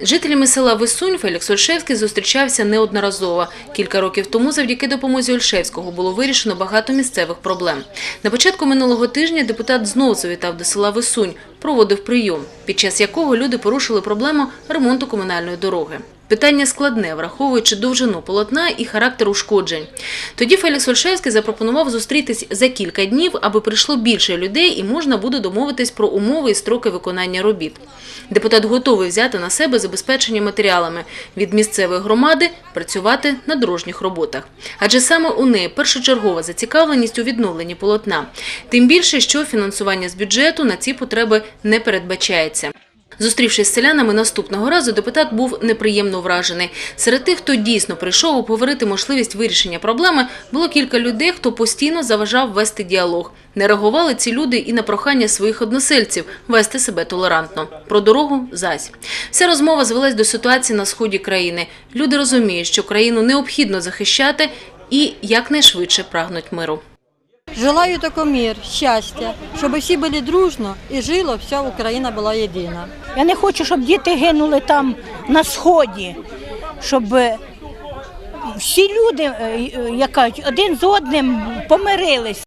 Жителями села Висунь Фелікс Ольшевський зустрічався неодноразово. Кілька років тому завдяки допомозі Ольшевського було вирішено багато місцевих проблем. На початку минулого тижня депутат знову завітав до села Висунь, проводив прийом, під час якого люди порушили проблему ремонту комунальної дороги. Питання складне, враховуючи довжину полотна і характер ушкоджень. Тоді Фелікс Ольшевський запропонував зустрітись за кілька днів, аби прийшло більше людей і можна буде домовитись про умови і строки виконання робіт. Депутат готовий взяти на себе забезпечення матеріалами від місцевої громади працювати на дорожніх роботах. Адже саме у неї першочергова зацікавленість у відновленні полотна. Тим більше, що фінансування з бюджету на ці потреби не передбачається. Зустрівшись з селянами наступного разу, депутат був неприємно вражений. Серед тих, хто дійсно прийшов обговорити можливість вирішення проблеми, було кілька людей, хто постійно заважав вести діалог. Не реагували ці люди і на прохання своїх односельців вести себе толерантно. Про дорогу – зась. Вся розмова звелась до ситуації на сході країни. Люди розуміють, що країну необхідно захищати і якнайшвидше прагнуть миру. Желаю только мир, счастья, чтобы все были дружно и жило, вся Украина была едина. Я не хочу, щоб діти гинули там на сході, щоб е, всі люди, е, е, як кажуть, один з одним помирились.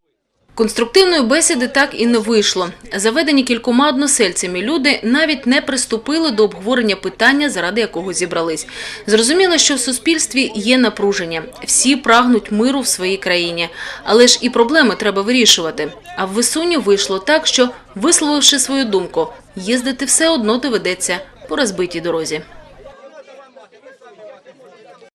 Конструктивної бесіди так і не вийшло. Заведені кількома односельцями люди навіть не приступили до обговорення питання, заради якого зібрались. Зрозуміло, що в суспільстві є напруження. Всі прагнуть миру в своїй країні. Але ж і проблеми треба вирішувати. А в Висуні вийшло так, що, висловивши свою думку, їздити все одно доведеться по розбитій дорозі.